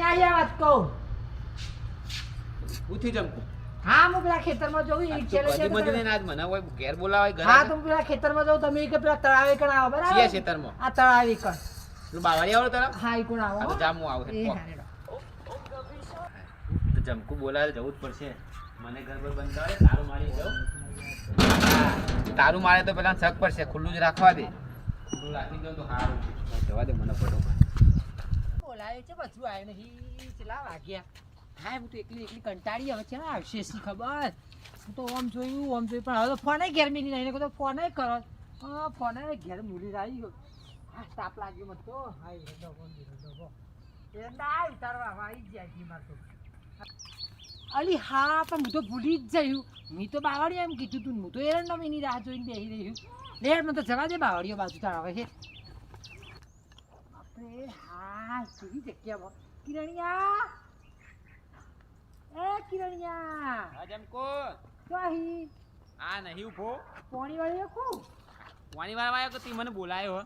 વાત કહું. ઉઠી જમકું હા હું પેલા ખેતરમાં જઉં ઈ છેલ્લે કદી છેલ્લે મંદિરે મને હોય ઘેર બોલાવાય ઘરે હા તો પેલા ખેતરમાં જઉં તમે કે પેલા તળાવે કણ આવો છીએ બરાબર ખેતરમાં. આ તળાવે કણ. પેલું બાવાળી આવો તરફ હા ઈ કોણ આવો તો હો. આવો એ હેઠો. હારેડો. તો જમકું બોલાવે જવું જ પડશે. મને ઘર પર બંધ કરે તારું મારી જાઉં. તારું મારે તો પેલા શક પડશે ખુલ્લું જ રાખવા દે. ખુલ્લું રાખી દઉં તો સારું જવા દે મને ફટોફટ બોલાવે છે, બધું નહીં કેટલા વાગ્યા હા તો એકલી એકલી કંટાળી હવે છે આવશે ખબર? તો ઓમ જોયું ઓમ જોયું પણ હવે તો ફોને ઘેર મેલી નહીં તો ફોને કરો. હા ફોને ઘેર મૂલી આવી ગયો. લાગ્યો મત તો. હા એ ડબો ડબો એ ના, ઉતારવા આવી તો. અલી, હા, પણ હું તો ભૂલી જ જયું મેં તો બાવળીઓ એમ કીધું તું હું તો એરંડો એની રાહ જોઈને બેસી રહ્યું લે, મને તો જવા દે બાવળીઓ બાજુ આવે છે બાપરે. હા કેવી જગ્યામાં કિરણિયા! એ કિરણિયા! હા જમકો તો અહીં. આ નહીં ઊભો પોણી વાળી રાખું પાણી વાળા આવ્યો કે તી મને બોલાયો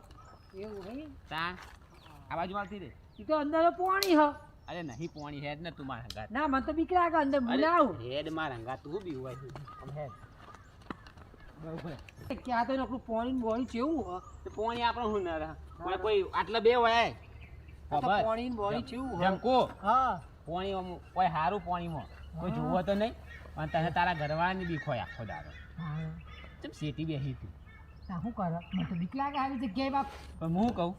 એવું હે? તા આ બાજુ આવતી રે. ઈ તો અંદર પોણી હ. અરે નહીં પોણી હેડ ને તું મારા હંગાત ના મને તો બીક લાગે અંદર બોલાવ હેડ મારા હંગાત તું બી હોય. આમ હેડ. બરોબર. ક્યાં તો નકરું પોણી બોણી કેવું હ. પોણી આપણો હું ના રહે. કોઈ આટલા બે હોય. આ પોણી બોણી કેવું હ જમકો હા. પોણી આમ કોઈ હારું પોણીમાં કોઈ જોવો તો નહીં. અને તને તારા ઘરવાળાની બી ખોય આખો દાડો. ચમ શેતી બેસી તું શું કરે? મને તો બીક લાગે આવી જગ્યાએ બાપ. પણ હું કહું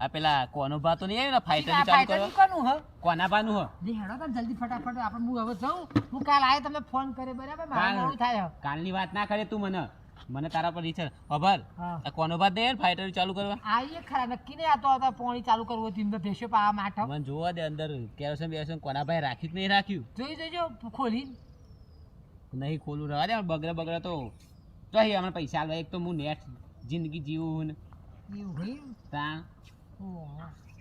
આ પેલા કોનો ભા તો નહીં આવ્યો ને ફાઈટર ચાલુ કરો કોનું હ. કોના ભાનું હો? જે હેડો તો જલ્દી ફટાફટ આપણે હું હવે જઉં. હું કાલ આયે તમને ફોન કરે બરાબર? મારે? મોડું થાય. કાલની વાત ના કરે તું મને. મને તારા પર રીચર અભર આ કોનો ભાત દે ફાઈટર ચાલુ કરવા. આઈએ ખરા નક્કી નહીં આતો હતા પોણી ચાલુ કરવો હતું અંદર ભેંસો પાવા માટે. મને જોવા દે અંદર કેરોસન બેરોસન કોના ભાઈ રાખ્યું કે નહીં રાખ્યું? જોઈ જોજો ખોલી. નહીં ખોલું રહેવા દે બગડે બગડે તો. જોઈએ હમણાં પૈસા આલવા એક તો હું નેટ જિંદગી જીવું ને. એવું હોય તા.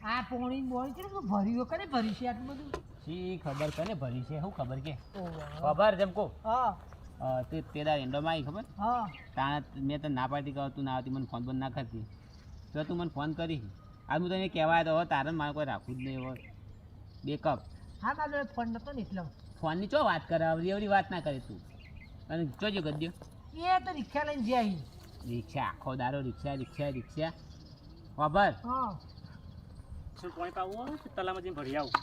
આ પોણી ને છે બધું ભર્યું કરે ભરી છે આટલું બધું? શી ખબર કને ભરી છે શું ખબર કે? ખબર જેમ કો હા. અ, તે તેરા એન્ડોમાં આવી ખબર? હા. તાણે મેં તને ના પાડતી કહો તું ના આવતી મને ફોન બંધ ના કરતી. તો તું મને ફોન કરી. આજ હું તને કહેવાય તો તારે મારે કોઈ રાખવું જ નહીં હોય બેકઅપ હા મારો ફોન નતો ને એટલો. ફોનની ચો વાત કરે અવરી એવડી વાત ના કરે તું. અને જોજો ગદ્યો એ તો રિક્ષા લઈને જાય આવી રિક્ષા આખો દારો રિક્ષા રિક્ષા રિક્ષા. ખબર હા. શું પાવું હોય? તલામાં જઈને ભરી આવું.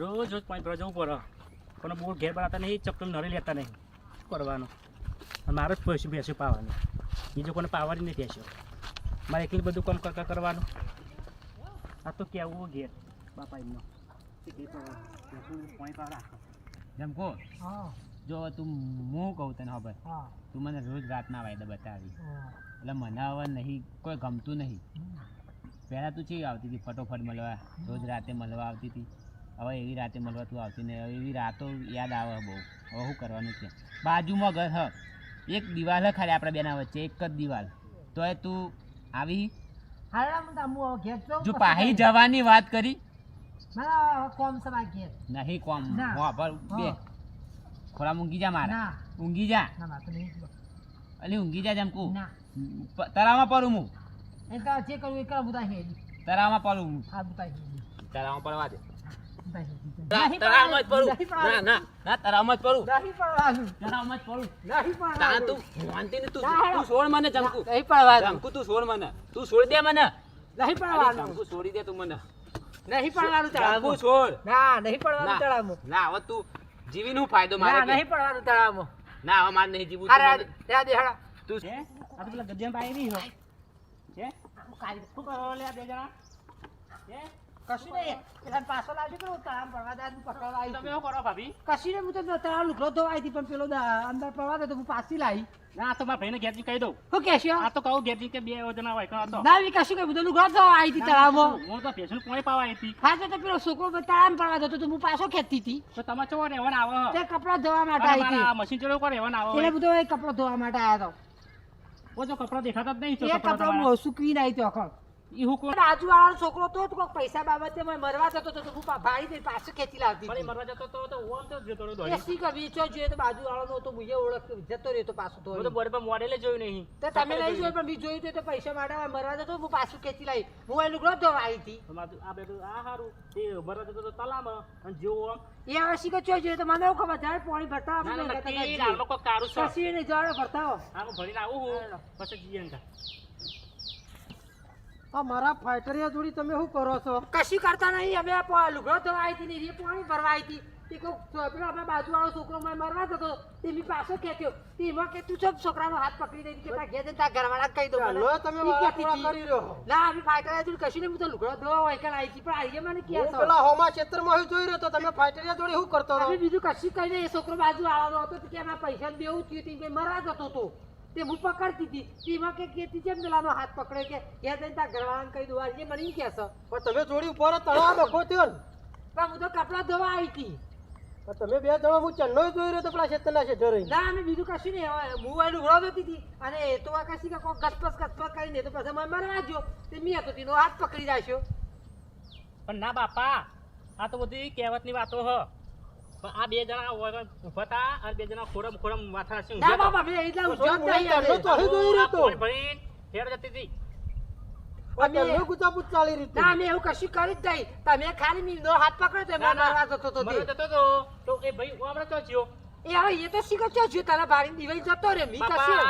રોજ રોજ પાંચ ભરવા જવું પડે પણ બહુ ઘેર બનાવતા નહીં ચપ્પલ નરે લેતા નહીં. શું કરવાનું મારો જ પૈસું ભેંસો પાવાનું. બીજો કોને પાવાની નહીં ભેંસો. મારે એટલું બધું કામ કર કર કરવાનું. આ તો કેવું ઘેર બાપા એમનો. જેમ કહો. જો તું હું કહું તને ખબર? તું મને રોજ રાતના વાયદા બતાવી. એટલે મને હવે નહીં કોઈ ગમતું નહીં. પહેલાં તું ચી આવતી હતી? ફટોફટ મળવા. રોજ રાતે મળવા આવતી હતી. હવે એવી રાતે મળવા તું આવતી નહીં. હવે એવી રાતો યાદ આવે બહુ. હવે શું કરવાનું છે? બાજુમાં ઘર હ. એક દિવાલ હ ખાલી આપણા બેના વચ્ચે એક જ દિવાલ. તોય તું આવી? જો પાહી જવાની વાત કરી? નહીં કોમ. ના. બે. ખોરા ઊંઘી જા મારા. ઊંઘી જા. ના અલી ઊંઘી જા જમકુ ના. તરાવમાં પડું હું. એ તો જે કરવું એ કરો બુતા તરાવમાં પડું હું. તરાવમાં પડવા દે. ના ના ના તા ને છોડ દે મને નહીં ના નહીં ના ના તું જીવી નું ફાયદો ના મારે કે? નહીં પડવાનું તળાવ ના હવે મારે નહીં જીવવું તું આ શું કરો લે બે જણા હે કશું નહીં પેલા પાછો લાવજો કે તારા તળાવ પડવા દે હું પકડવા આવી તમે શું કરો ભાભી? કશું નહીં હું તો તળાવ લુકડો ધોવાઈ હતી પણ પેલો અંદર પડવા દે તો હું પાછી લાવી. ના તો મારા ભાઈને ઘેરથી કહી દઉં. શું કહેશો? આ તો કહું ઘેરથી કે બે યોજના હોય કાં તો ના વી કશું કહ્યું બધું લુકડો ધોવા આવી હતી તળાવમાં હું તો ભેંસનું કોઈ પાવા આવી હતી. હા તો પેલો છોકરો તળાવ પડવા તો હું પાછો ખેતી હતી. તો તમે ચો રહેવાના આવો તે કપડા ધોવા માટે આવી હતી. મશીન ચલો રહેવાના આવો એટલે બધો કપડો ધોવા માટે આવ્યો ઓ જો કપડા દેખાતા જ નહીં તો કપડા તમારા. હું સુકવીને અખળ કોણ? બાજુવાળાનો છોકરો તો કોઈ પૈસા બાબતે મને મરવા જતો તો હું ભાઈ દઈ પાછો ખેંચી લાવતી પણ મરવા જતો તો તો ઓમ તો જતો રહ્યો એ. શી કે વેચો જોઈએ તો બાજુવાળાનો હતો મુજે ઓળખ જતો રહ્યો તો પાછો તો તો બોર્ડ પર મોડેલે જોયું નહીં. તો તમે લઈ જોયું. પણ મેં જોયું તો પૈસા માટે મરવા જતો હું પાછું ખેંચી લાવી. હું એનું ગ્રોથ ધોવા આવી હતી. આ બેટું આ હારું. એ મરવા જતો તો તલામાં અને જેવો આમ. એ હવે શી કે જોઈએ તો મને એવું ખબર જાય પાણી ભરતા આપણે કારું છે. કશી ને જાડો ભરતા આમ ભરીને આવું હું. પછી જઈએ ને કાં. આ મારા ફાઈટરિયા જોડી તમે શું કરો છો? કશું કરતા નહીં અમે લુગડો ધોવા આવી હતી ને એ પાણી ભરવા આવી હતી. તે કોક પેલો આપણે બાજુવાળો છોકરો મને મરવા જતો તે મેં પાછો ખેંચ્યો. તે એમાં કે તું ચમ છોકરાનો હાથ પકડી દઈ કે તારા ઘેર તારા ઘરવાળાને કહી મને. તમે વાળા કરી રહ્યો ના અમે ફાઈટરિયા જોડી કશું નહીં હું તો લુગડો ધોવા હોય કે આવી હતી પણ આઈએ મને કહે હું પેલા હોમા ક્ષેત્રમાં હું જોઈ રહ્યો તો તમે ફાઈટરિયા જોડી શું કરતો અમે બીજું કશું નહીં એ છોકરો બાજુ આવવાનો હતો કે એમાં પૈસા દેવું થયું મરવા જતો હતો. તે હું પકડતી હતી. તેમાં કે કેતી જેમ પેલાનો હાથ પકડ્યો કે કે તને તા ઘરવાળાને કહી દઉં. આજે મને ઈ છે પણ તમે જોડી ઉપર તળવા ડખો થયો ને. પણ હું તો કપડાં ધોવા આવી હતી. પણ તમે બે જણા હું ચન્નો જોઈ રહ્યો તો પેલા ક્ષેત્રના છે જરી ના અમે બીજું કશું નહીં. હવે હું એનું ઉઘડો જતી હતી. અને એ તો આ કશી કે કોઈ ગસપસ ગસપસ કરીને તો પછી મને મરવા જો તે મેં તો તેનો હાથ પકડી રાખ્યો. પણ ના બાપા આ તો બધી કહેવતની વાતો હ. આ બે જણા વગર હતા અને બે જણા ખોરમ ખોરમ માથા નાખીને ના ઊભા બાપા એટલા ઉજ્જત હું નહીં તો અમે. અહીં રહ્યો તો. પાણી ભરીને જતી હતી. પણ ચન્નો ગુચાપુચ ચાલી રીતે ના અમે એવું કશું કરી જ નહીં. તમે ખાલી મીનો હાથ પકડ્યો તો હતો જતો એ ભાઈ તો થયો એ હવે એ તો શીખો છો તારા ભારી દિવાળી જતો રે મી કશું?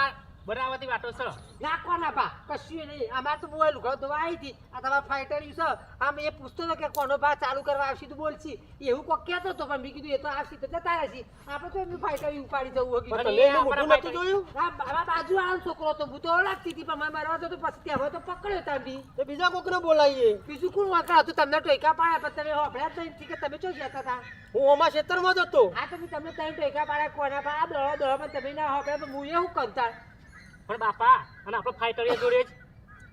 આ બનાવટી વાતો છે. નાખવાના પા કશું નહીં. આમાં તો બોલ ઘર ધોવા આવી હતી. આ તમારા ફાઈટર છે. આમ એ પૂછતો હતો કે કોનો બા ચાલુ કરવા આવશે તો બોલશી. એવું કોક કહેતો હતો પણ મેં કીધું એ તો આવશે તો જતા રહેશે. આપણે તો એમનું ફાઈટર ઉપાડી જવું નથી જોયું? આ મારા બાજુ આવ છોકરો તો હું તો ઓળખતી હતી પણ મને મારવા તો પછી ત્યાં તો પકડ્યો તાંબી. તો બીજા કોકને બોલાવીએ બીજું કોણ વાંકડા? હતું તમને ટોયકા પાડ્યા પણ તમે હોભળ્યા જ નહીં. કે તમે ચો જતા હતા હું અમારા ક્ષેત્રમાં જ હતો. હા તમે તમે ત્યાં ટોયકા પાડ્યા કોના પા આ દળો દળો પણ તમે ના હોભળ્યા પણ હું એવું કરતા પણ બાપા અને આપણો ફાઈટરિયા જોડે જ.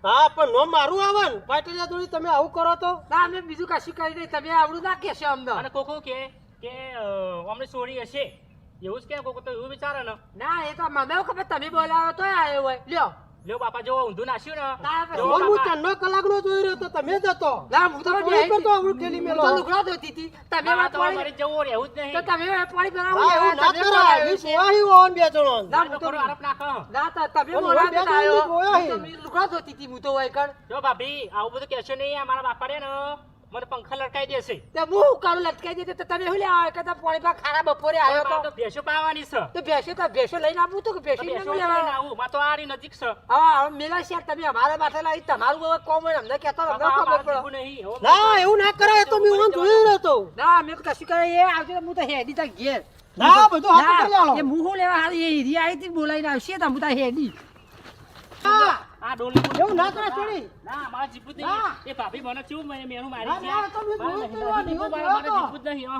હા પણ નો મારું આવે ને ફાઈટરિયા જોડી તમે આવું કરો તો. ના અમે બીજું કશું કરી નહીં. તમે આવડું ના કહેશો અમને. અને કોકો કે કે અમને છોડી હશે. એવું જ કે કોકો તો એવું વિચારે ને. ના એ તો મને ખબર. તમે બોલાવો તો આવ્યો હોય. લ્યો. લ્યો બાપા જો ઊંધું નાખ્યું ને ના, ના, જો હું બાપા. ચન્નો કલાકનો જોઈ રહ્યો તો તમે જ હતો ના હું તો તો બેહી તો હતી. આવડું ઠેલી મેલો. તો લુગડા ધોતી હતી તમે વાત પાડી મારે જવું રહેવું જ તો તમે વાત પાડી ભરાવું હા, એવું ના કરો કરાય. સોહી હોવાને બે જણો. ના, હું તો આરોપ નાખો ના તો તમે મોરા બે આવ્યો. જણને જોયા તો હી. લુગડો ધોતી હતી હું તો હોય કણ. જો ભાભી આવું બધું કહેશો નહીં આ મારા બાપા રે ને મને પંખા લટકાઈ દેશે. તે હું શું લટકાઈ દીધું તો તમે શું લેવા કે તમે પાણી પા ખારા બપોરે આવ્યો તો. તો ભેંસો પાવાની છે. તો ભેંસો તો ભેંસો લઈને આવું તો કે ભેંસો લઈને લેવા? આવું. માં તો આરી નજીક છે. હા મેલા શેર તમે અમારા માથે લાવી તમારું કોમ હોય ને અમને કહેતો અમને બાપા, ખબર પડે. ના એવું ના કરાય એ તો મેં હું જોઈ રહ્યો તો ના મેં તો કશું કરે એ આવજો તો હું તો હેડી તા ઘેર. ના બધું હાથ કરી આલો. એ મું લેવા? હારી એ હીરી આવી હતી બોલાવીને આવશે તા હું તા હેડી. ના, આ ડોલી એવું ના કરે છોડી. ના મારા જીપુત નહીં એ ભાભી મને ચેવું મને મેનું મારી ના, છે? ના, તો મેં મારે જીપુત નહીં, તું, મારા આ જીવવું, દિવસ મારે- મારે જોયો તો. જીવવું જ નહીં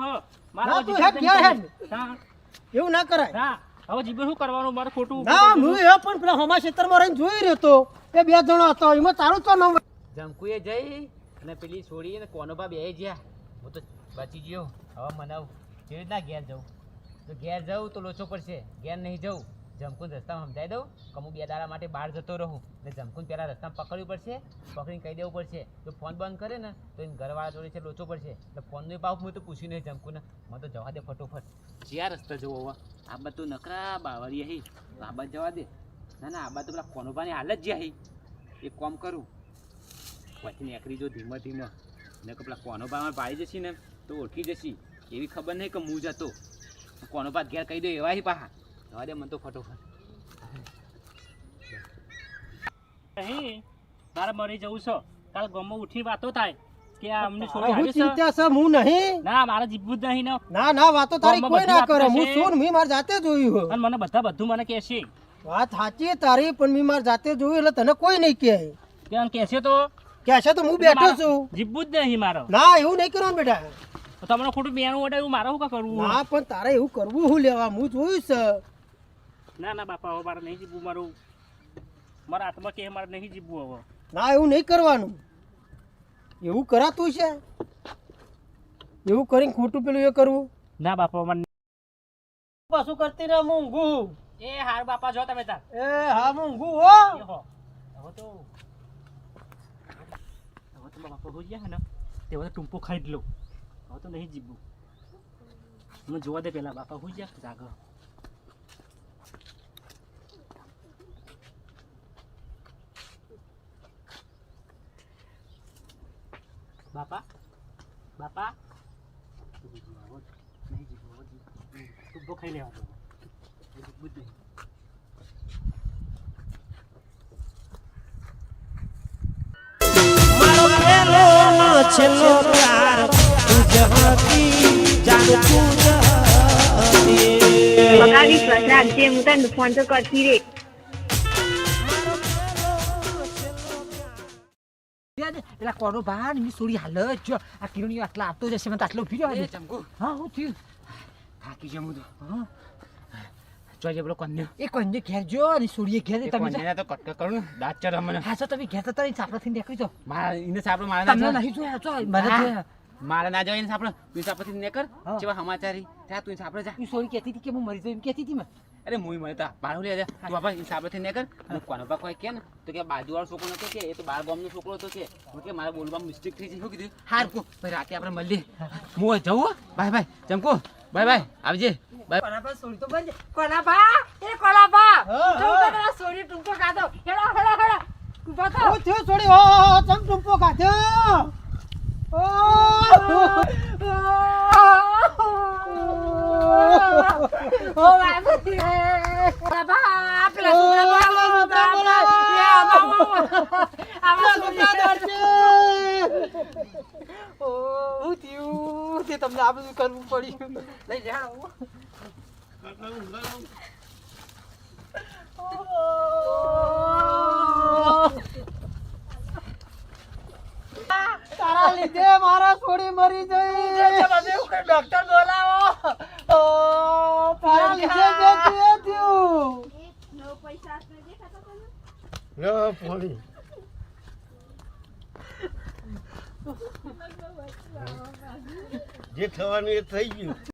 એવું ના કરાય. હા. હવે જીબે શું કરવાનું? મારે ખોટું ના હું એ પણ પેલા હોમા ક્ષેત્રમાં રહીને જોઈ રહ્યો તો એ બે જણો હતો. એમાં તારું તો નંબર જમકુએ જઈ અને પેલી છોડી અને કોનો બા બે ગયા. હું તો બચી ગયો. હવે મનાવ. કેવી રીતના ઘેર જવું? તો ઘેર જવું તો લોચો પડશે. ઘેર નહીં જવું. જમકુન રસ્તામાં સમજાવી દઉં? કે હું બે દાડા માટે બહાર જતો રહું. એટલે જમકુન પહેલાં રસ્તામાં પકડવું પડશે, પકડીને કહી દેવું પડશે. તો ફોન બંધ કરે ને, તો એને ઘરવાળા જોડે છે, લોચો પડશે. એટલે ફોનનો ભાવ હું તો પૂછ્યું નહીં જમકુને મને તો જવા દે ફટોફટ. જ્યાં રસ્તા જવો આ બધું નકરા બાવરી હી આ બાદ જવા દે. ના ના, આ બાદ ફોન પેલા હાલ જ જ્યાં હી. એક કોમ કરું. પછી નીકળી જો ધીમે ધીમે. ને કે પેલા કોનો બામાં પાડી જશી ને, તો ઓળખી જશી. એવી ખબર નહીં કે હું જતો. કોનો બાદ ઘેર કહી દો એવા હી પાહા. દે મને તો ફટોફટ. અહીં મારે મરી જવું છો. કાલ ગમો ઉઠી વાતો થાય કે અમને છોડી હું છે. ચિંતા છે હું નહીં. ના મારા જીવવું જ નહીં ના. ના વાતો તારી કોઈ ના કરે. હું છું. મેં મારી જાતે જોયું અને મને બધા બધું મને કહેશે વાત સાચી તારી પણ મેં માર જાતે જોયું એટલે તને કોઈ નહીં કહે. કેમ કહે છે તો? કહેશે તો હું બેઠો છું. જીભું જ નહીં મારો. ના એવું નહીં કરવાનું બેટા. તો તમને ખોટું બેનું ઓડે એવું મારે શું કરવું? ના પણ તારે એવું કરવું હું લેવા? હું જોયું છે. ના ના બાપા હવે મારે નહીં જીવવું મારું મારા હાથમાં કે મારે નહીં જીવવું હવે. ના એવું નહીં કરવાનું. એવું કરાતું છે? એવું કરીને ખોટું પેલું એ કરવું? ના બાપા મને પાછું કરતી રહે મૂંઘું એ હાર બાપા જો તમે તાર. એ હા મૂંઘું ઊંઘું હો. હવે તો હવે તો તો બાપા હોઈ ગયા ને. તે બધા ટૂંપો ખાઈ જ લો હવે તો નહીં જીવવું. મને જોવા દે પેલા બાપા હોઈ ગયા જાગ. બાપા બાપા નહીં જીવવું નહીં જીવવું ટૂંપો ખાઈ લેવા દો જીવવું જ નહીં બકા વિશ્વાસ રાખજે હું તને ફોન તો કરતી રે પેલા કોનો બહારની સોડી હાલ જ. જો આ કિરણીઓ આટલા આપતો જશે મને તો આટલો ઊભી રહ્યો ચમકુ હા હું થયું? થાકી જમું તો. હા. જોઈએ પેલો કન્યો. એ કોઈને ઘેર જો અને સોડીએ ઘેર તમે કોન્યાને તો કટક કરું દાંત ચડે મને. હા તો તમે ઘેર તો તરી નીકળી જાઓ મારા સાપડો મારા ના. નહીં જોયા? મને મારા ના જાય ને સાપડો. તું ને કર જેવા સમાચારી. ત્યાં તું સાપડે જા. તું સોડી કહેતી હતી કે હું મરી જાઉં એમ કહેતી હતી મેં અરે મુઈ મળે તા બાળો લે જા તું બાપા એ થી ને કર. અને કોનો બા કોઈ કે ને તો કે બાજુવાળો છોકરો નતો કે એ તો બાર ગામનો છોકરો હતો કે. હું કે મારા બોલવામાં મિસ્ટેક થઈ છે શું કીધું? હાર કો. ભાઈ રાતે આપણે મળીએ. હું જવું ભાઈ બાય બાય ચમકો. બાય બાય આવજે. બાય કોલાબા સોડી તો બંધ કોલાબા એ કોલાબા હા, જો હા. તને સોડી ટૂંકો કાઢો. હેડો હેડો હેડો. ઊભા થાઓ હું થયો છોડી હો ચમ ટૂંપો કાઢ્યો. ઓ બાપી કોલાબા પેલા છોકરા બોલાવો બોલાવો. એ આમાં આમાં સોડી ઓ હું થયું તે તમને આ બધું કરવું પડ્યું લઈ જાઓ તારા લીધે મારા છોડી મરી જઈ ડોક્ટર બોલાવો ઓ તારા લીધે જે થયું એ થયું લો પોણી જે થવાનું એ થઈ ગયું